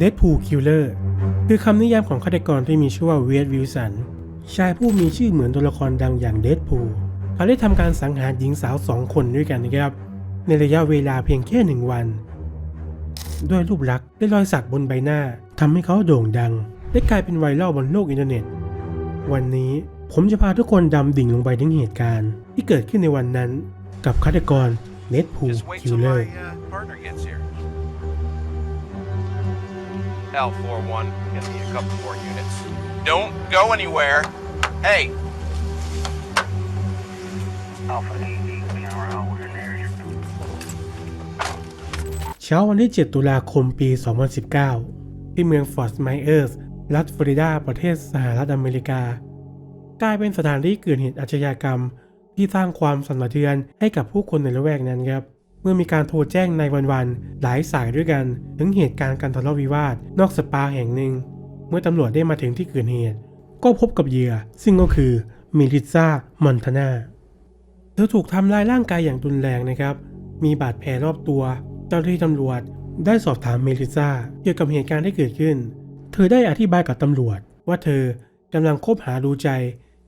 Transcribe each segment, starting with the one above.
Deadpool Killer คือคำนิยามของฆาตกรที่มีชื่อว่าเวดวิลสันชายผู้มีชื่อเหมือนตัวละครดังอย่าง Deadpool เขาได้ทำการสังหารหญิงสาวสองคนด้วยกันนะครับ ในระยะเวลาเพียงแค่หนึ่งวัน ด้วยรูปลักษณ์และรอยสักบนใบหน้าทำให้เขาโด่งดัง และกลายเป็นไวรัลบนโลกอินเทอร์เน็ต วันนี้ผมจะพาทุกคนดำดิ่งลงไปถึงเหตุการณ์ ที่เกิดขึ้นในวันนั้น กับฆาตกร Deadpool Just wait till Killer my uh, partner gets here. L41, gonna need a couple more units. Don't go anywhere. Hey, Alpha 88, we are over in area. เช้าวันที่ 7 ตุลาคมปี 2019 ที่เมืองฟอร์ m ไมเออร์ส รัฐฟลอริดา ประเทศสหรัฐอเมริกา กลายเป็นสถานที่เกิดเหตุอาชญากรรม ที่สร้างความสั่นสะเทือนให้กับผู้คนในละแวกนั้นครับ มื่อมีการโทรแจ้งในวันๆหลายสายด้วยกัน ถึงเหตุการณ์การทะเลาะวิวาทนอกสปาแห่งหนึ่ง เมื่อตำรวจได้มาถึงที่เกิดเหตุ ก็พบกับเหยื่อ ซึ่งก็คือมิลิซ่ามอนทานาเธอถูกทำร้ายร่างกายอย่างรุนแรงนะครับ มีบาดแผลรอบตัว เจ้าหน้าที่ตำรวจได้สอบถามเมลิซ่าเกี่ยวกับเหตุการณ์ที่เกิดขึ้น เธอได้อธิบายกับตำรวจ ว่าเธอกำลังคบหาดูใจ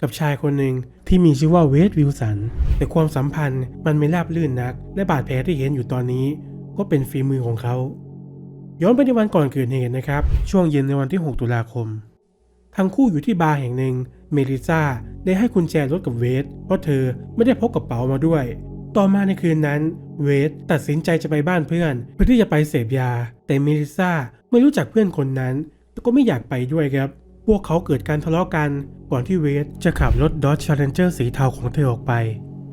กับชายคนหนึ่งที่มีชื่อว่าเวดวิลสัน แต่ความสัมพันธ์มันไม่ราบรื่นนัก และบาดแผลที่เห็นอยู่ตอนนี้ ก็เป็นฝีมือของเขา ย้อนไปในวันก่อนเกิดเหตุนะครับ ช่วงเย็นในวันที่ 6 ตุลาคม ทั้งคู่อยู่ที่บาร์แห่งหนึ่ง เมลิซาได้ให้กุญแจรถกับเวทเพราะเธอไม่ได้พกกระเป๋ามาด้วย ต่อมาในคืนนั้น เวทตัดสินใจจะไปบ้านเพื่อน เพื่อที่จะไปเสพยา แต่เมลิซาไม่รู้จักเพื่อนคนนั้นแล้วก็ไม่อยากไปด้วยครับ พวกเขาเกิดการทะเลาะกันก่อนที่เวทจะขับรถ Dodge Challenger สีเทาของเธอออกไป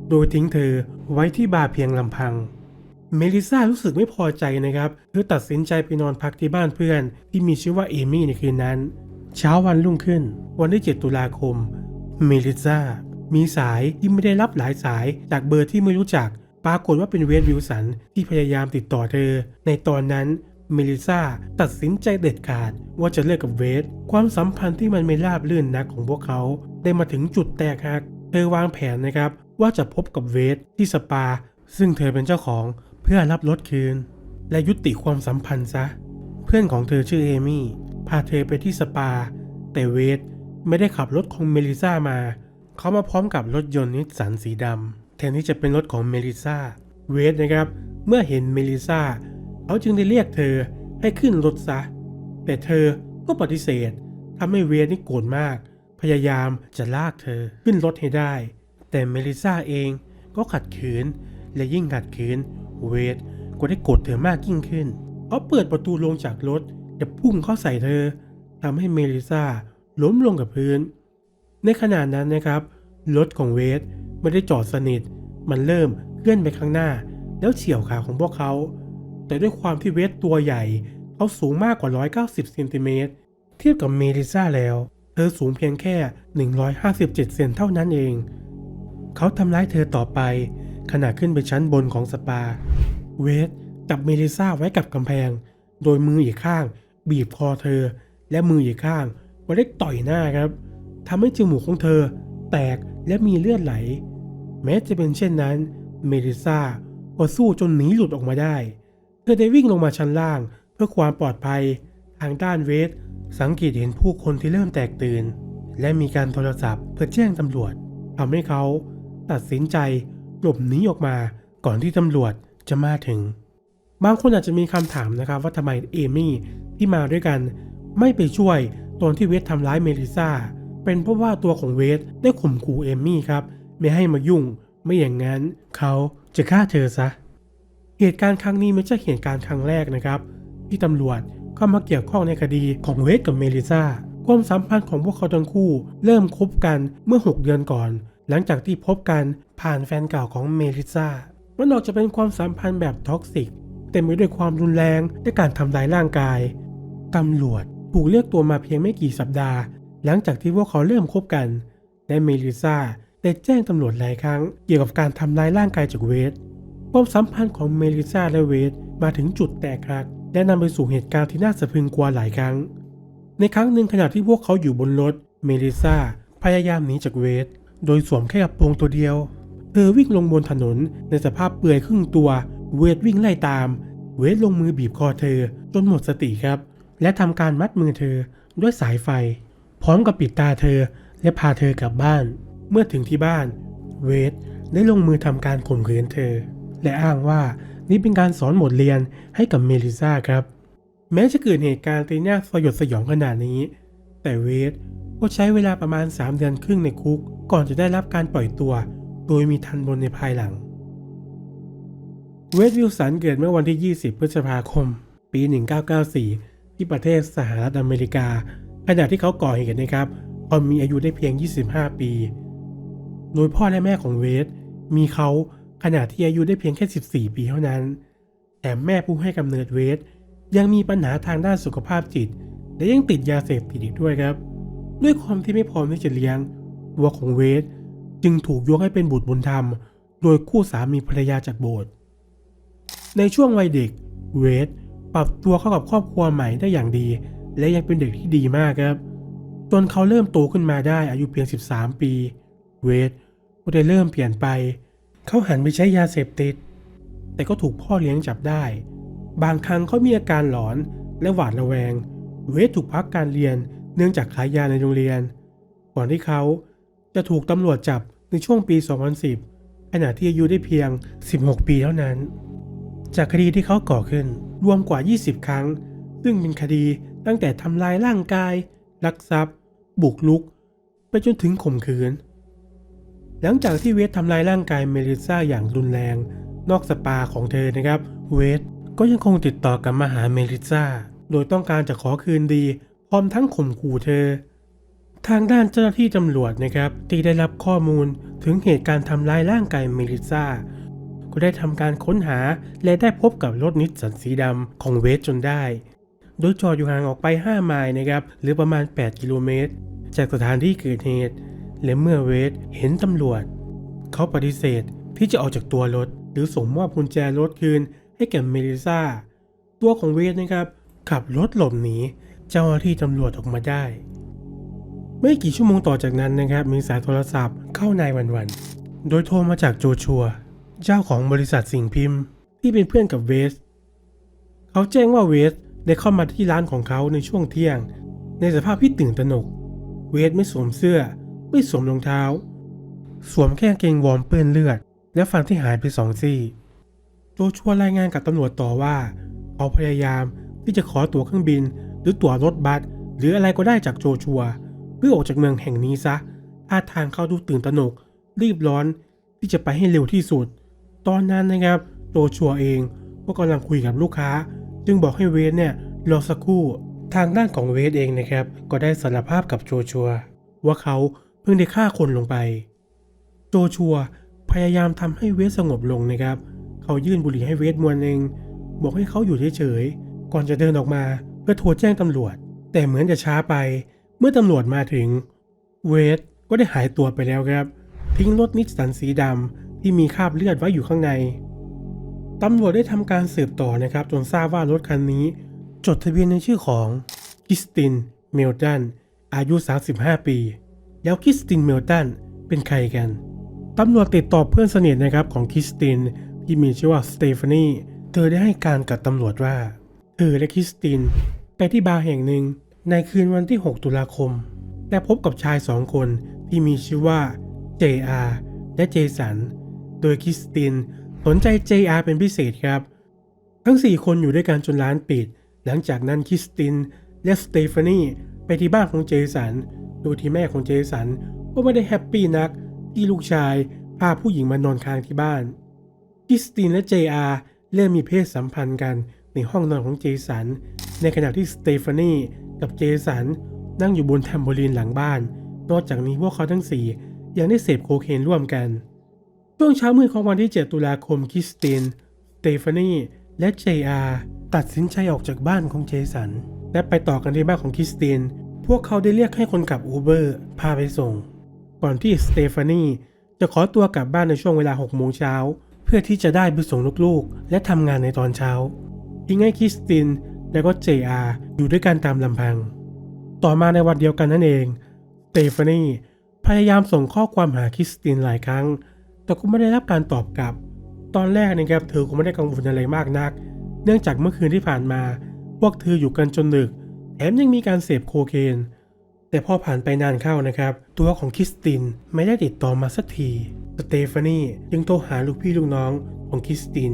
โดยทิ้งเธอไว้ที่บาร์เพียงลำพัง เมลิซารู้สึกไม่พอใจนะครับ เธอตัดสินใจไปนอนพักที่บ้านเพื่อน ที่มีชื่อว่าเอมี่ในคืนนั้น เช้าวันรุ่งขึ้น วันที่ 7 ตุลาคม เมลิซามีสายที่ไม่ได้รับหลายสายจากเบอร์ที่ไม่รู้จัก ปรากฏว่าเป็นเวดวิลสันที่พยายามติดต่อเธอ ในตอนนั้น เมลิซาตัดสินใจเด็ดขาดว่าจะเลิกกับเวดความสัมพันธ์ที่มันไม่ราบรื่นนักของพวกเขา ได้มาถึงจุดแตกหัก เธอวางแผนนะครับว่าจะพบกับเวดที่สปา ซึ่งเธอเป็นเจ้าของเพื่อรับรถคืน และยุติความสัมพันธ์ซะ เพื่อนของเธอชื่อเอมี่พาเธอไปที่สปา แต่เวดไม่ได้ขับรถของเมลิซามา เขามาพร้อมกับรถยนต์นิสสันสีดำแทนที่จะเป็นรถของเมลิซาเวดนะครับ เมื่อเห็นเมลิซา เขาจึงได้เรียกเธอให้ขึ้นรถซะ แต่เธอก็ปฏิเสธทำให้เวดนี่โกรธมาก พยายามจะลากเธอขึ้นรถให้ได้ แต่เมลิซาเองก็ขัดขืน และยิ่งขัดขืน เวดก็ได้โกดเธอมากยิ่งขึ้นเขาเปิดประตูลงจากรถจะพุ่งเข้าใส่เธอทำให้เมลิซาล้มลงกับพื้น ในขณะนั้นนะครับ รถของเวดไม่ได้จอดสนิท มันเริ่มเคลื่อนไปข้างหน้า แล้วเฉี่ยวขาของพวกเขา แต่ด้วยความที่เวดตัวใหญ่ เขาสูงมากกว่า 190เซนติเมตรเทียบกับเมลิซาแล้ว เธอสูงเพียงแค่ 157 เซนเท่านั้นเอง เขาทำร้ายเธอต่อไป ขณะขึ้นไปชั้นบนของสปา เวสจับเมลิซาไว้กับกำแพง โดยมืออีกข้าง บีบคอเธอ และมืออีกข้างก็ได้ต่อยหน้าครับทำให้จมูกของเธอ แตกและมีเลือดไหล แม้จะเป็นเช่นนั้น เมลิซาก็สู้จนหนีหลุดออกมาได้ เธอได้วิ่งลงมาชั้นล่าง เพื่อความปลอดภัย ทางด้านเวส สังเกตเห็นผู้คนที่เริ่มแตกตื่น และมีการโทรศัพท์เพื่อแจ้งตำรวจทำให้เขาตัดสินใจหลบหนีออกมาก่อนที่ตำรวจจะมาถึง บางคนอาจจะมีคำถามนะครับว่าทำไมเอมี่ที่มาด้วยกันไม่ไปช่วยตอนที่เวสทำร้ายเมลิซาเป็นเพราะว่าตัวของเวสได้ข่มขู่เอมี่ครับ ไม่ให้มายุ่ง ไม่อย่างนั้น เขาจะฆ่าเธอซะ เหตุการณ์ครั้งนี้ไม่ใช่เหตุการณ์ครั้งแรกนะครับ ที่ตำรวจเข้ามาเกี่ยวข้องในคดีของเวสกับเมลิซาความสัมพันธ์ของพวกเขาทั้งคู่ เริ่มคบกันเมื่อ 6 เดือนก่อน หลังจากที่พบกันผ่านแฟนเก่าของเมลิซามันออกจะเป็นความสัมพันธ์แบบท็อกซิกเต็มไปด้วยความรุนแรงและการทำร้ายร่างกายตำรวจถูกเรียกตัวมาเพียงไม่กี่สัปดาห์ หลังจากที่พวกเขาเริ่มคบกันและเมลิซาได้แจ้งตำรวจหลายครั้ง เกี่ยวกับการทำร้ายร่างกายจากเวส ความสัมพันธ์ของเมลิซาและเวสมาถึงจุดแตกหัก และนำไปสู่เหตุการณ์ที่น่าสะพรึงกลัวหลายครั้ง ในครั้งหนึ่งขณะที่พวกเขาอยู่บนรถ เมลิซาพยายามหนีจากเวสโดยสวมแค่กระโปรงตัวเดียว เธอวิ่งลงบนถนนในสภาพเปลือยครึ่งตัว เวสวิ่งไล่ตาม เวสลงมือบีบคอเธอจนหมดสติครับ และทำการมัดมือเธอด้วยสายไฟ พร้อมกับปิดตาเธอและพาเธอกลับบ้าน เมื่อถึงที่บ้าน เวทได้ลงมือทำการข่มขืนเธอ และอ้างว่านี่เป็นการสอนบทเรียนให้กับเมลิซาครับ แม้จะเกิดเหตุการณ์ตีหน้าสยดสยองขนาดนี้ แต่เวทก็ใช้เวลาประมาณ 3 เดือนครึ่งในคุก ก่อนจะได้รับการปล่อยตัว โดยมีทันบนในภายหลัง เวทวิลสันเกิดเมื่อวันที่ 20 พฤษภาคม ปี 1994 ที่ประเทศสหรัฐอเมริกา ขณะที่เขาก่อเหตุนะครับเขามีอายุได้เพียง 25 ปี โดยพ่อและแม่ของเวทมีเขา ขณะที่อายุได้เพียงแค่ 14 ปีเท่านั้นแต่แม่ผู้ให้กำเนิดเวทยังมีปัญหาทางด้านสุขภาพจิต และยังติดยาเสพติดอีกด้วยครับ ด้วยความที่ไม่พร้อมที่จะเลี้ยงตัวของเวทจึงถูกยกให้เป็นบุตรบุญธรรม โดยคู่สามีภรรยาจากโบสถ์ในช่วงวัยเด็ก เวทปรับตัวเข้ากับครอบครัวใหม่ได้อย่างดี และยังเป็นเด็กที่ดีมากครับจนเขาเริ่มโตขึ้นมาได้อายุเพียง 13 ปี เวทก็ได้เริ่มเปลี่ยนไป เขาหันไปใช้ยาเสพติด แต่ก็ถูกพ่อเลี้ยงจับได้ บางครั้งเขามีอาการหลอนและหวาดระแวงเวทถูกพักการเรียนเนื่องจากขายยาในโรงเรียน ก่อนที่เขาจะถูกตำรวจจับในช่วงปี 2010 ขณะที่อายุได้เพียง 16 ปีเท่านั้น จากคดีที่เขาก่อขึ้นรวมกว่า 20 ครั้ง ซึ่งเป็นคดีตั้งแต่ทำลายร่างกาย ลักทรัพย์ บุกลุก ไปจนถึงข่มขืน หลังจากที่เวททำลายร่างกายเมลิซาอย่างรุนแรง นอกสปาของเธอนะครับ เวทก็ยังคงติดต่อกับมาหาเมลิซาโดยต้องการจะขอคืนดี พร้อมทั้งข่มขู่เธอ ทางด้านเจ้าหน้าที่ตำรวจนะครับที่ได้รับข้อมูลถึงเหตุการณ์ทำลายร่างกายเมลิซาก็ได้ทำการค้นหาและได้พบกับรถนิสสันสีดำของเวทจนได้ โดยจอดอยู่ห่างออกไป 5 ไมล์นะครับหรือประมาณ 8 กิโลเมตร จากสถานที่เกิดเหตุ และเมื่อเวทเห็นตำรวจ เขาปฏิเสธที่จะออกจากตัวรถ หรือส่งมอบกุญแจรถคืนให้แก่เมลิซาตัวของเวทนะครับขับรถหลบหนีเจ้าหน้าที่ตำรวจออกมาได้ ไม่กี่ชั่วโมงต่อจากนั้นนะครับ มีสายโทรศัพท์เข้านายวันวันๆโดยโทรมาจากโจชัว เจ้าของบริษัทสิ่งพิมพ์ ที่เป็นเพื่อนกับเวส เขาแจ้งว่าเวสได้เข้ามาที่ร้านของเขาในช่วงเที่ยง ในสภาพที่ตื่นตระหนก เวสไม่สวมเสื้อ ไม่สวมรองเท้า สวมแค่กางเกงวอร์มเปื้อนเลือด และฟันที่หายไปสองซี่โจชัวรายงานกับตำรวจต่อว่าเขาพยายามที่จะขอตั๋วเครื่องบิน หรือตั๋วรถบัสหรืออะไรก็ได้จากโจชัว เพื่อออกจากเมืองแห่งนี้ซะท่าทางเขาดูตื่นตระหนก รีบร้อนที่จะไปให้เร็วที่สุด ตอนนั้นนะครับโจชัวเองก็กำลังคุยกับลูกค้า จึงบอกให้เวสเนี่ยรอสักครู่ทางด้านของเวสเองนะครับ ก็ได้สารภาพกับโจชัว ว่าเขา พิ่งได้ฆ่าคนลงไป โจชัวพยายามทำให้เวสสงบลงนะครับ เขายื่นบุหรี่ให้เวสมวนหนึ่งบอกให้เขาอยู่เฉยๆ ก่อนจะเดินออกมาเพื่อโทรแจ้งตำรวจ แต่เหมือนจะช้าไป เมื่อตำรวจมาถึง เวสก็ได้หายตัวไปแล้วครับ ทิ้งรถนิสสันสีดำที่มีคราบเลือดไว้อยู่ข้างใน ตำรวจได้ทำการสืบต่อนะครับ จนทราบว่ารถคันนี้ จดทะเบียนในชื่อของคริสติน เมลตัน อายุ 35 ปี แล้วคริสตินเมลตันเป็นใครกันตำรวจติดต่อเพื่อนสนิทนะครับของคริสตินที่มีชื่อว่าสเตฟานีเธอได้ให้การกับตำรวจว่า เธอและคริสตินไปที่บาร์แห่งหนึ่งในคืนวันที่ 6 ตุลาคม และพบกับชายสองคนที่มีชื่อว่า JR และเจสัน โดยคริสตินสนใจ JR เป็นพิเศษครับ ทั้ง 4 คนอยู่ด้วยกันจนร้านปิด หลังจากนั้นคริสตินและสเตฟานีไปที่บ้านของเจสัน โดยที่แม่ของเจสันก็ไม่ได้แฮปปี้นักที่ลูกชายพาผู้หญิงมานอนค้างที่บ้านคริสตินและ JR เริ่มมีเพศสัมพันธ์กันในห้องนอนของเจสัน ในขณะที่สเตฟานีกับเจสันนั่งอยู่บนแทมโบลีนหลังบ้าน นอกจากนี้พวกเขาทั้งสี่ยังได้เสพโคเคนร่วมกัน ช่วงเช้ามืดของวันที่ 7 ตุลาคมคริสตินสเตฟานีและ JR ตัดสินใจออกจากบ้านของเจสัน และไปต่อกันที่บ้านของคริสติน พวกเขาได้เรียกให้คนขับอูเบอร์พาไปส่ง ก่อนที่สเตฟานีจะขอตัวกลับบ้านในช่วงเวลา6โมงเช้าเพื่อที่จะได้ไปส่งลูกๆ และทำงานในตอนเช้าทิ้งให้คริสตินและก็ JR อาอยู่ด้วยกันตามลำพัง ต่อมาในวันเดียวกันนั่นเองสเตฟานีพยายามส่งข้อความหาคริสตินหลายครั้ง แต่ก็ไม่ได้รับการตอบกลับ ตอนแรกนะครับเธอก็ไม่ได้กังวลอะไรมากนัก เนื่องจากเมื่อคืนที่ผ่านมา พวกเธออยู่กันจนดึก แถมยังมีการเสพโคเคน แต่พอผ่านไปนานเข้านะครับ ตัวของคริสตินไม่ได้ติดต่อมาสักทีสเตฟานียังโทรหาลูกพี่ลูกน้องของคริสติน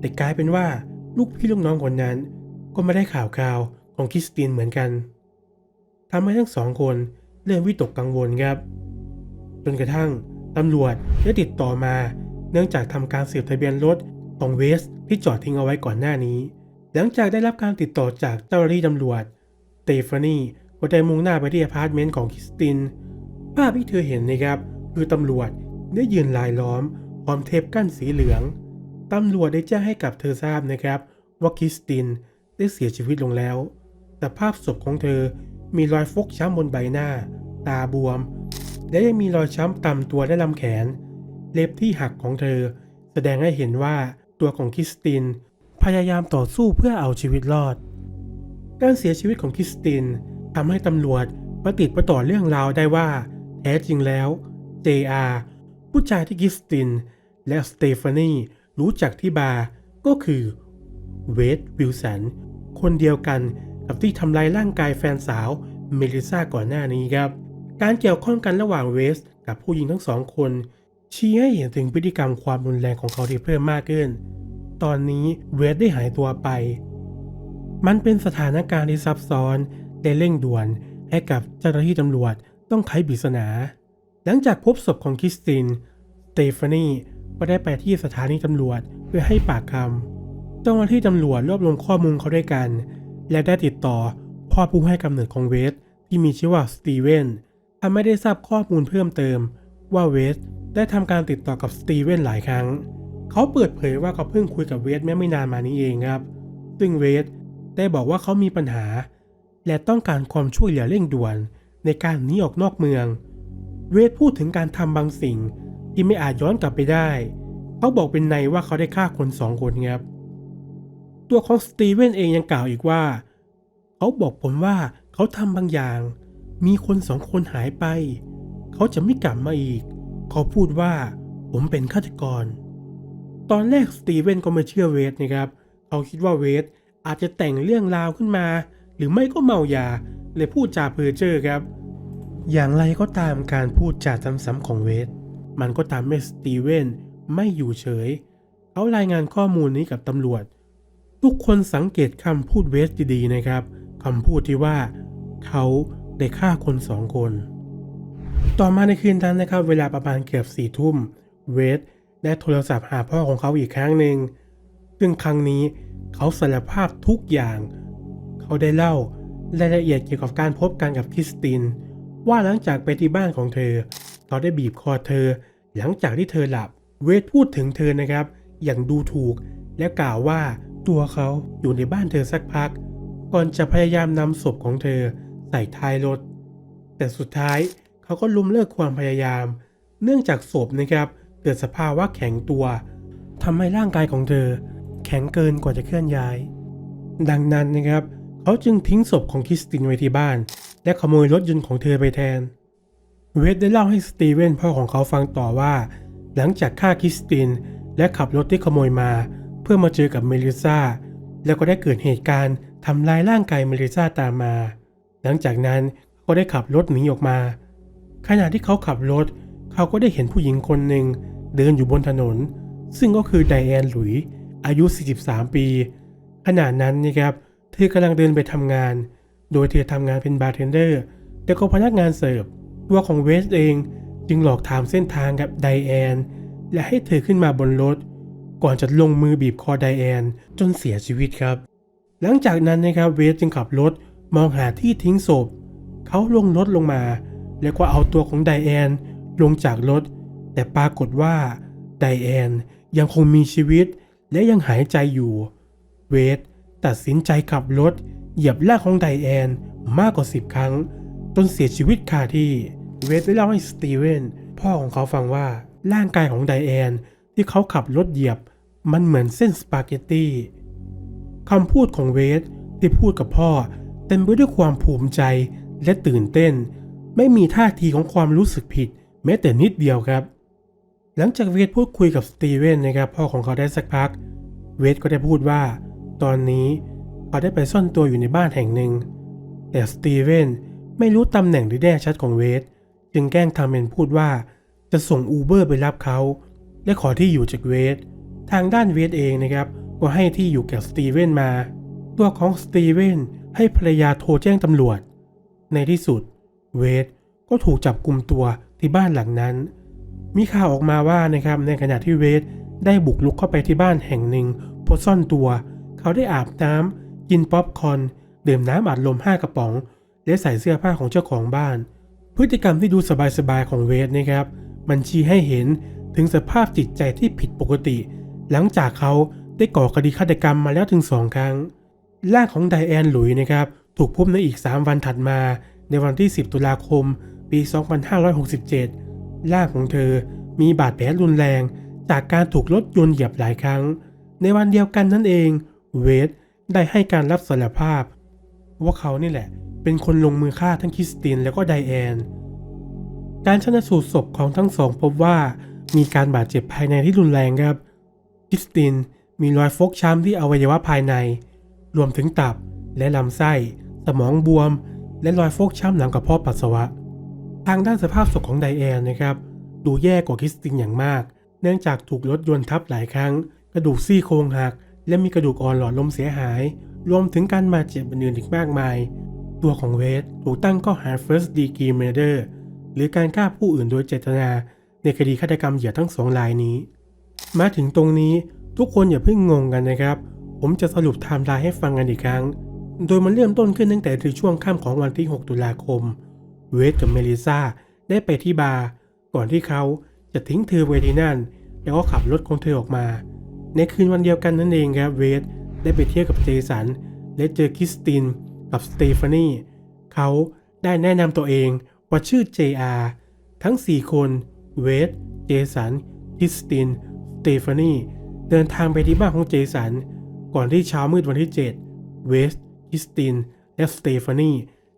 แต่กลายเป็นว่าลูกพี่ลูกน้องคนนั้น ก็ไม่ได้ข่าวคราวของคริสตินเหมือนกันทำให้ทั้งสองคนเริ่มวิตกกังวลครับ จนกระทั่งตำรวจได้ติดต่อมา เนื่องจากทำการสืบทะเบียนรถของเวสที่จอดทิ้งเอาไว้ก่อนหน้านี้ หลังจากได้รับการติดต่อจากเจ้าหน้าที่ตำรวจ เตฟานีก็ได้มุ่งหน้าไปที่อพาร์ตเมนต์ของคริสติน ภาพที่เธอเห็นนะครับคือตำรวจได้ยืนลายล้อมพร้อมเทปกั้นสีเหลือง ตำรวจได้แจ้งให้กับเธอทราบนะครับว่าคริสตินได้เสียชีวิตลงแล้ว แต่ภาพศพของเธอมีรอยฟกช้ำบนใบหน้า ตาบวม และยังมีรอยช้ำตามตัวและลำแขน เล็บที่หักของเธอ แสดงให้เห็นว่าตัวของคริสติน พยายามต่อสู้เพื่อเอาชีวิตรอด การเสียชีวิตของคริสตินทำให้ตำรวจประติดประต่อเรื่องราวได้ว่า แท้จริงแล้ว JR ผู้ชายที่คริสติน และสเตฟานีรู้จักที่บาร์ก็คือเวดวิลสันคนเดียวกันกับที่ทำลายร่างกายแฟนสาวเมลิซาก่อนหน้านี้ครับ การเกี่ยวข้องกันระหว่างเวสกับผู้หญิงทั้งสองคน ชี้ให้เห็นถึงพฤติกรรมความรุนแรงของเขาที่เพิ่มมากขึ้น ตอนนี้เวสได้หายตัวไป มันเป็นสถานการณ์ที่ซับซ้อนและเร่งด่วนให้กับเจ้าหน้าที่ตำรวจต้องไขปริศนา หลังจากพบศพของคริสตินสเตฟานีก็ได้ไปที่สถานีตำรวจเพื่อให้ปากคำเจ้าหน้าที่ตำรวจรวบรวมข้อมูลเขาด้วยกัน และได้ติดต่อพ่อผู้ให้กำเนิดของเวสที่มีชื่อว่าสตีเวนทำให้ได้ทราบข้อมูลเพิ่มเติม ว่าเวสได้ทำการติดต่อกับสตีเวนหลายครั้ง เขาเปิดเผยว่าเขาเพิ่งคุยกับเวสเมื่อไม่นานมานี้เองครับ ซึ่งเวส ได้บอกว่าเขามีปัญหา และต้องการความช่วยเหลือเร่งด่วนในการหนีออกนอกเมือง เวสพูดถึงการทำบางสิ่งที่ไม่อาจย้อนกลับไปได้ เขาบอกเป็นในว่าเขาได้ฆ่าคนสองคนครับ ตัวของสตีเวนเองยังกล่าวอีกว่า เขาบอกผมว่าเขาทำบางอย่าง มีคนสองคนหายไป เขาจะไม่กลับมาอีก เขาพูดว่าผมเป็นฆาตกร ตอนแรกสตีเวนก็ไม่เชื่อเวสนะครับ เขาคิดว่าเวส อาจจะแต่งเรื่องราวขึ้นมา หรือไม่ก็เมายาเลยพูดจาเพ้อเจ้อครับ อย่างไรก็ตามการพูดจาซ้ำๆของเวส มันก็ทำให้สตีเวนไม่อยู่เฉย เขารายงานข้อมูลนี้กับตำรวจ ทุกคนสังเกตคำพูดเวสดีๆนะครับคำพูดที่ว่า เขาได้ฆ่าคนสองคน ต่อมาในคืนนั้นนะครับ เวลาประมาณเกือบสี่ทุ่ม เวสได้โทรศัพท์หาพ่อของเขาอีกครั้งหนึ่งซึ่งครั้งนี้ เขาสารภาพทุกอย่าง เขาได้เล่ารายละเอียดเกี่ยวกับการพบกันกับคริสติน ว่าหลังจากไปที่บ้านของเธอ เขาได้บีบคอเธอ หลังจากที่เธอหลับ เวทพูดถึงเธอนะครับ อย่างดูถูก และกล่าวว่าตัวเขาอยู่ในบ้านเธอสักพัก ก่อนจะพยายามนำศพของเธอใส่ท้ายรถ แต่สุดท้ายเขาก็ลุมเลิกความพยายาม เนื่องจากศพนะครับเกิดสภาวะแข็งตัวทำให้ร่างกายของเธอ แข็งเกินกว่าจะเคลื่อนย้าย ดังนั้นนะครับ เขาจึงทิ้งศพของคริสตินไว้ที่บ้าน และขโมยรถยนต์ของเธอไปแทน เวทได้เล่าให้สตีเวนพ่อของเขาฟังต่อว่า หลังจากฆ่าคริสติน และขับรถที่ขโมยมา เพื่อมาเจอกับเมลิซาแล้วก็ได้เกิดเหตุการณ์ทำลายร่างกายเมลิซาตามมา หลังจากนั้นก็ได้ขับรถหนีออกมา ขณะที่เขาขับรถ เขาก็ได้เห็นผู้หญิงคนหนึ่งเดินอยู่บนถนน ซึ่งก็คือไดแอนหลุย อายุ 43 ปี ขณะนั้นนะครับเธอกำลังเดินไปทำงาน โดยเธอทำงานเป็นบาร์เทนเดอร์แต่ก็พนักงานเสิร์ฟตัวของเวสเองจึงหลอกถามเส้นทางกับไดแอน และให้เธอขึ้นมาบนรถ ก่อนจะลงมือบีบคอไดแอน จนเสียชีวิตครับ หลังจากนั้นนะครับเวสจึงขับรถมองหาที่ทิ้งศพ เขาลงรถลงมา แล้วก็เอาตัวของไดแอนลงจากรถ แต่ปรากฏว่าไดแอนยังคงมีชีวิต และยังหายใจอยู่ เวสตัดสินใจขับรถ เหยียบร่างของไดแอนมากกว่า10ครั้ง จนเสียชีวิตคาที่ เวสได้เล่าให้สตีเวนพ่อของเขาฟังว่าร่างกายของไดแอนที่เขาขับรถเหยียบ มันเหมือนเส้นสปาเกตตี้คำพูดของเวสที่พูดกับพ่อเต็มไปด้วยความภูมิใจและตื่นเต้น ไม่มีท่าทีของความรู้สึกผิด แม้แต่นิดเดียวครับ หลังจากเวทพูดคุยกับสตีเวนนะครับพ่อของเขาได้สักพัก เวทก็ได้พูดว่า ตอนนี้เขาได้ไปซ่อนตัวอยู่ในบ้านแห่งหนึ่ง แต่สตีเวนไม่รู้ตำแหน่งที่แน่ชัดของเวสจึงแกล้งทำเป็นพูดว่าจะส่งอูเบอร์ไปรับเขา และขอที่อยู่จากเวสทางด้านเวสเองนะครับก็ให้ที่อยู่แก่สตีเวนมา ตัวของสตีเวนให้ภรรยาโทรแจ้งตำรวจ ในที่สุด เวสก็ถูกจับกลุ่มตัวที่บ้านหลังนั้น มีข่าวออกมาว่านะครับในขณะที่เวสได้บุกลุกเข้าไปที่บ้านแห่งหนึ่งเพื่อซ่อนตัว เขาได้อาบน้ำกินป๊อปคอนดื่มน้ำอัดลมห้ากระป๋อง และใส่เสื้อผ้าของเจ้าของบ้าน พฤติกรรมที่ดูสบายๆของเวสนะครับ มันชี้ให้เห็นถึงสภาพจิตใจที่ผิดปกติ หลังจากเขาได้ก่อคดีฆาตกรรมมาแล้วถึงสองครั้งร่างของไดแอนหลุยส์นะครับ ถูกพบในอีก 3 วันถัดมา ในวันที่ 10 ตุลาคม ปี 2567 ร่างของเธอมีบาดแผลรุนแรงจากการถูกรถยนต์เหยียบหลายครั้ง ในวันเดียวกันนั่นเอง เวสได้ให้การรับสารภาพ ว่าเขานี่แหละ เป็นคนลงมือฆ่าทั้งคริสตินและก็ไดแอน การชนสูตรศพของทั้งสองพบว่ามีการบาดเจ็บภายในที่รุนแรงครับ คริสตินมีรอยฟกช้ำที่อวัยวะภายใน รวมถึงตับและลำไส้ สมองบวม และรอยฟกช้ำหลังกระเพาะปัสสาวะ ทางด้านสภาพศพของไดแอนนะครับ ดูแย่กว่าคริสตินอย่างมาก เนื่องจากถูกรถยนต์ทับหลายครั้ง กระดูกซี่โครงหัก และมีกระดูกอ่อนหลอดลมเสียหาย รวมถึงการบาดเจ็บอื่นอีกมากมาย ตัวของเวสถูกตั้งข้อหา first degree murder หรือการฆ่าผู้อื่นโดยเจตนา ในคดีฆาตกรรมเหยื่อทั้งสองรายนี้ มาถึงตรงนี้ทุกคนอย่าเพิ่งงงกันนะครับ ผมจะสรุปไทม์ไลน์ให้ฟังกันอีกครั้ง โดยมันเริ่มต้นขึ้นตั้งแต่ในช่วงค่ำของวันที่ 6 ตุลาคม เวสกับเมลิซาได้ไปที่บาร์ก่อนที่เขาจะทิ้งเธอไว้ที่นั่น แล้วก็ขับรถของเธอออกมา ในคืนวันเดียวกันนั่นเองครับเวสได้ไปเที่ยวกับเจสันและเจอคริสตินกับสเตฟานีเขาได้แนะนำตัวเองว่าชื่อ JR ทั้ง 4 คนเวสเจสันคริสตินสเตฟานีเดินทางไปที่บ้านของเจสัน ก่อนที่เช้ามืดวันที่ 7 เวสคริสตินและสเตฟานี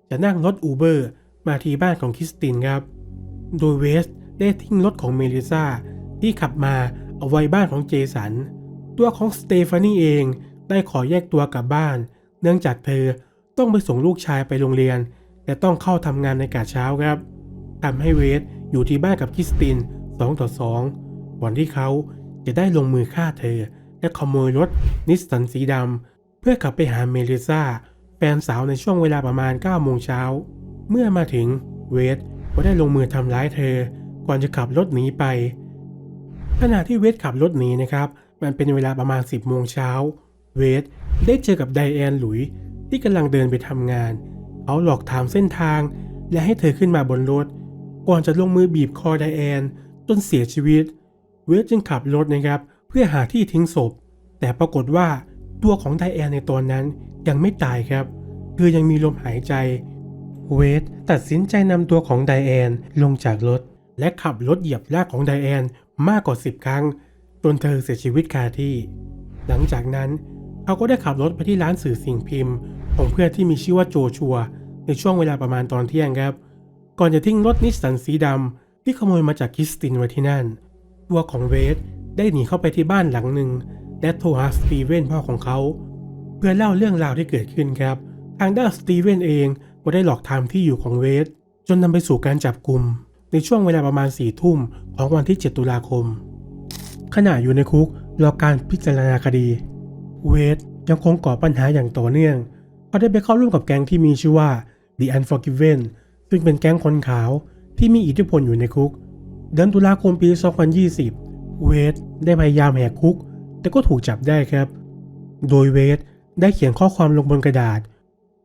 จะนั่งรถอูเบอร์ มาที่บ้านของคริสตินครับ โดยเวสได้ทิ้งรถของเมลิซาที่ขับมาเอาไว้บ้านของเจสัน ตัวของสเตฟานีเองได้ขอแยกตัวกลับบ้าน เนื่องจากเธอต้องไปส่งลูกชายไปโรงเรียนและต้องเข้าทำงานในกาเช้าครับทำให้เวสอยู่ที่บ้านกับคริสติน2ต่อ2วันที่เขาจะได้ลงมือฆ่าเธอ และขโมยรถนิสสันสีดำเพื่อขับไปหาเมลิซาแฟนสาวในช่วงเวลาประมาณ9โมงเช้า เมื่อมาถึงเวสก็ได้ลงมือทำร้ายเธอ ก่อนจะขับรถหนีไป ขณะที่เวสขับรถหนีนะครับ มันเป็นเวลาประมาณ 10โมงเช้า เวสได้เจอกับไดแอนหลุยส์ที่กำลังเดินไปทำงาน เขาหลอกถามเส้นทาง และให้เธอขึ้นมาบนรถ ก่อนจะลงมือบีบคอไดแอนจนเสียชีวิต เวสจึงขับรถนะครับ เพื่อหาที่ทิ้งศพ แต่ปรากฏว่าตัวของไดแอนในตอนนั้นยังไม่ตายครับ เธอยังมีลมหายใจ เวสตัดสินใจนำตัวของไดแอนลงจากรถ และขับรถเหยียบร่างของไดแอนมากกว่า 10 ครั้ง จนเธอเสียชีวิตคาที่ หลังจากนั้นเขาก็ได้ขับรถไปที่ร้านสื่อสิ่งพิมพ์ ของเพื่อนที่มีชื่อว่าโจชัว ในช่วงเวลาประมาณตอนเที่ยงครับ ก่อนจะทิ้งรถนิสสันสีดำที่ขโมยมาจากคิสตินไว้ที่นั่น ตัวของเวสได้หนีเข้าไปที่บ้านหลังหนึ่งและโทรหาสตีเวนพ่อของเขา เพื่อเล่าเรื่องราวที่เกิดขึ้นครับ ทางด้านสตีเวนเอง ก็ได้หลอกถามที่อยู่ของเวส จนนำไปสู่การจับกลุ่มในช่วงเวลาประมาณ4ี่ทุ่มของวันที่ 7 ตุลาคม ขณะอยู่ในคุกรอการพิจารณาคดี เวสยังคงก่อปัญหาอย่างต่อเนื่องเขาได้ไปเข้าร่วมกับแก๊งที่มีชื่อว่า The Unforgiven ซึ่งเป็นแก๊งคนขาวที่มีอิทธิพลอยู่ในคุก เดือนตุลาคมปี 2020 เวสได้พยายามแหกคุก แต่ก็ถูกจับได้ครับ โดยเวสได้เขียนข้อความลงบนกระดาษ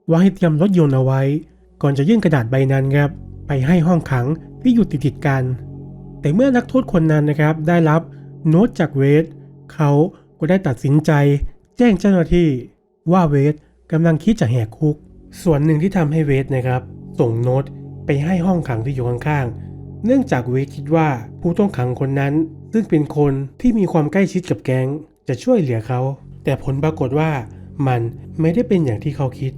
ว่าให้เตรียมรถยนต์เอาไว้ ก่อนจะยื่นกระดาษใบนั้นครับไปให้ห้องขังที่อยู่ติดติดกัน แต่เมื่อนักโทษคนนั้นนะครับ ได้รับโน้ตจากเวสเขาก็ได้ตัดสินใจ แจ้งเจ้าหน้าที่ว่าเวสกำลังคิดจะแหกคุก ส่วนหนึ่งที่ทำให้เวสนะครับ ส่งโน้ตไปให้ห้องขังที่อยู่ข้างๆ เนื่องจากเวสคิดว่าผู้ต้องขังคนนั้น ซึ่งเป็นคนที่มีความใกล้ชิดกับแก๊งจะช่วยเหลือเขา แต่ผลปรากฏว่ามันไม่ได้เป็นอย่างที่เขาคิด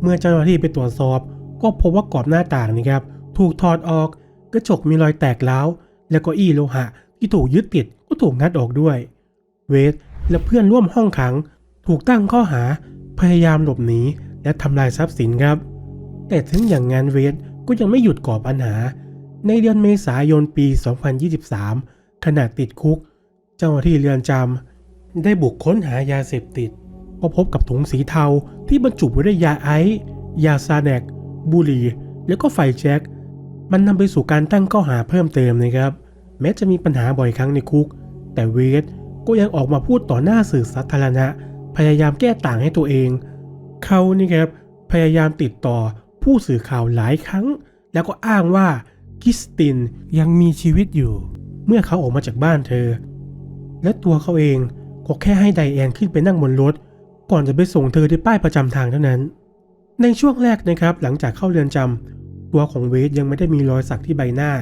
เมื่อเจ้าหน้าที่ไปตรวจสอบ ก็พบว่ากรอบหน้าต่างนี่ครับถูกถอดออก กระจกมีรอยแตกร้าวและก็อี้โลหะที่ถูกยึดติดก็ถูกงัดออกด้วย เวสและเพื่อนร่วมห้องขัง ถูกตั้งข้อหา พยายามหลบหนีและทำลายทรัพย์สินครับ แต่ถึงอย่างนั้นเวทก็ยังไม่หยุดก่อปัญหา ในเดือนเมษายนปี 2023 ขณะติดคุก เจ้าหน้าที่เรือนจำได้บุกค้นหายาเสพติด ก็พบกับถุงสีเทาที่บรรจุไว้ด้วยยาไอซ์ยาซาแนกบุหรี่ แล้วก็ไฟแจ็ค มันนำไปสู่การตั้งข้อหาเพิ่มเติมนะครับ แม้จะมีปัญหาบ่อยครั้งในคุก แต่เวทก็ยังออกมาพูดต่อหน้าสื่อสาธารณะ พยายามแก้ต่างให้ตัวเอง เขานี่ครับพยายามติดต่อผู้สื่อข่าวหลายครั้ง แล้วก็อ้างว่าคิสตินยังมีชีวิตอยู่ เมื่อเขาออกมาจากบ้านเธอ และตัวเขาเองก็แค่ให้ไดแอนขึ้นไปนั่งบนรถ ก่อนจะไปส่งเธอที่ป้ายประจำทางเท่านั้น ในช่วงแรกนะครับหลังจากเข้าเรือนจำตัวของเวทยังไม่ได้มีรอยสักที่ใบหน้า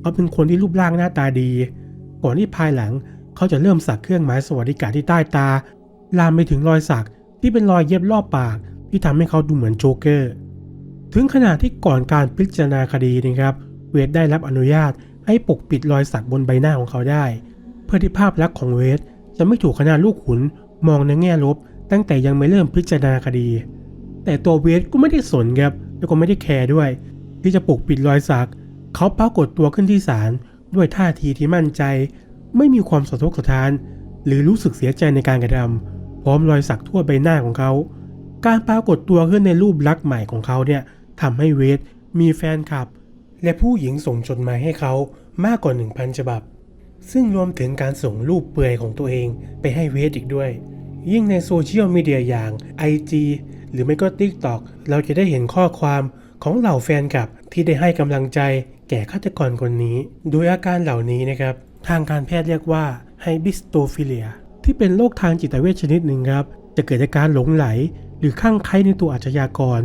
เขาเป็นคนที่รูปร่างหน้าตาดี ก่อนที่ภายหลังเขาจะเริ่มสักเครื่องหมายสวัสดิการที่ใต้ตา ลามไปถึงรอยสักที่เป็นรอยเย็บรอบปากที่ทำให้เขาดูเหมือนโจ๊กเกอร์ ถึงขนาดที่ก่อนการพิจารณาคดีนะครับ เวทได้รับอนุญาตให้ปกปิดรอยสักบนใบหน้าของเขาได้ เพื่อที่ภาพลักษณ์ของเวทจะไม่ถูกคณะลูกขุนมองในแง่ลบ ตั้งแต่ยังไม่เริ่มพิจารณาคดี แต่ตัวเวทก็ไม่ได้สนครับแล้วก็ไม่ได้แคร์ด้วย ที่จะปกปิดรอยสัก เขาปรากฏตัวขึ้นที่ศาลด้วยท่าทีที่มั่นใจ ไม่มีความสะทกสะท้าน หรือรู้สึกเสียใจในการกระทำพร้อมรอยสักทั่วใบหน้าของเขา การปรากฏตัวขึ้นในรูปลักษณ์ใหม่ของเขาเนี่ยทำให้เวทมีแฟนคลับ และผู้หญิงส่งจดหมายให้เขามากกว่า 1,000 ฉบับ ซึ่งรวมถึงการส่งรูปเปลือยของตัวเองไปให้เวทอีกด้วย ยิ่งในโซเชียลมีเดียอย่าง IG หรือไม่ก็ TikTok เราจะได้เห็นข้อความของเหล่าแฟนคลับที่ได้ให้กำลังใจแก่ฆาตกรคนนี้ โดยอาการเหล่านี้นะครับ ทางการแพทย์เรียกว่าไฮบิสโตฟิเลีย ที่เป็นโรคทางจิตเวชชนิดหนึ่งครับ จะเกิดจากการหลงไหล หรือข้างใครในตัวอาชญากร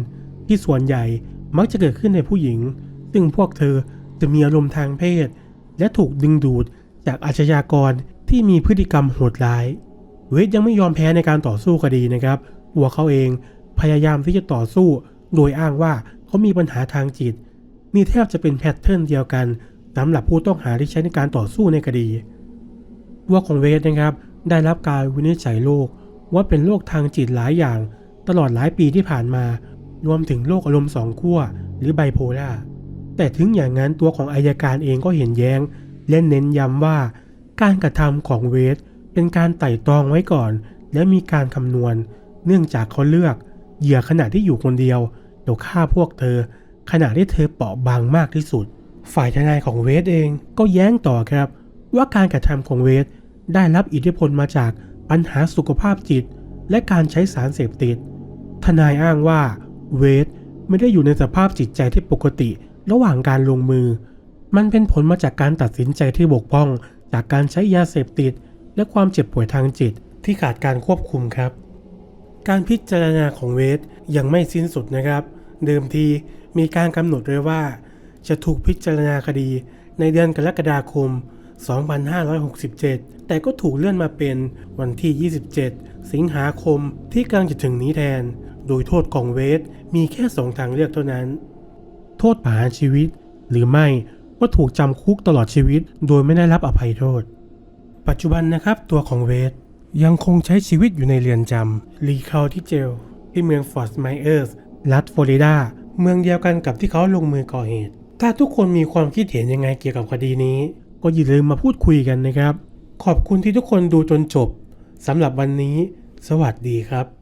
ที่ส่วนใหญ่มักจะเกิดขึ้นในผู้หญิง ซึ่งพวกเธอจะมีอารมณ์ทางเพศ และถูกดึงดูดจากอาชญากรที่มีพฤติกรรมโหดร้าย เวทยังไม่ยอมแพ้ในการต่อสู้คดีนะครับ ตัวเขาเองพยายามที่จะต่อสู้ โดยอ้างว่าเขามีปัญหาทางจิต นี่แทบจะเป็นแพทเทิร์นเดียวกันสำหรับผู้ต้องหาที่ใช้ในการต่อสู้ในคดีตัวของเวทนะครับ ได้รับการวินิจฉัยโรคว่าเป็นโรคทางจิตหลายอย่าง ตลอดหลายปีที่ผ่านมา รวมถึงโรคอารมณ์สองขั้วหรือไบโพล่าแต่ถึงอย่างนั้นตัวของอายการเองก็เห็นแย้ง และเน้นย้ำว่าการกระทำของเวท เป็นการไต่ตรองไว้ก่อน และมีการคำนวณ เนื่องจากเขาเลือกเหยื่อขณะที่อยู่คนเดียวแล้วฆ่าพวกเธอ ขณะที่เธอเปราะบางมากที่สุด ฝ่ายทนายของเวทเองก็แย้งต่อครับ ว่าการกระทำของเวทได้รับอิทธิพลมาจากปัญหาสุขภาพจิต และการใช้สารเสพติด ทนายอ้างว่าเวทไม่ได้อยู่ในสภาพจิตใจที่ปกติระหว่างการลงมือ มันเป็นผลมาจากการตัดสินใจที่บกพร่อง จากการใช้ยาเสพติด และความเจ็บป่วยทางจิตที่ขาดการควบคุมครับ การพิจารณาของเวทยังไม่สิ้นสุดนะครับ เดิมทีมีการกำหนดไว้ว่า จะถูกพิจารณาคดีในเดือนกรกฎาคม 2567 แต่ก็ถูกเลื่อนมาเป็นวันที่ 27 สิงหาคมที่กำลังจะถึงนี้แทน โดยโทษของเวทมีแค่สองทางเลือกเท่านั้น โทษประหารชีวิต หรือไม่ว่าถูกจำคุกตลอดชีวิต โดยไม่ได้รับอภัยโทษ ปัจจุบันนะครับตัวของเวสยังคงใช้ชีวิตอยู่ในเรือนจำรีคาที่เจลที่เมืองฟอร์ตไมเออร์สรัฐฟลอริดา เมืองเดียวกันกับที่เขาลงมือก่อเหตุ ถ้าทุกคนมีความคิดเห็นยังไงเกี่ยวกับคดีนี้ ก็อย่าลืมมาพูดคุยกันนะครับ ขอบคุณที่ทุกคนดูจนจบสำหรับวันนี้ สวัสดีครับ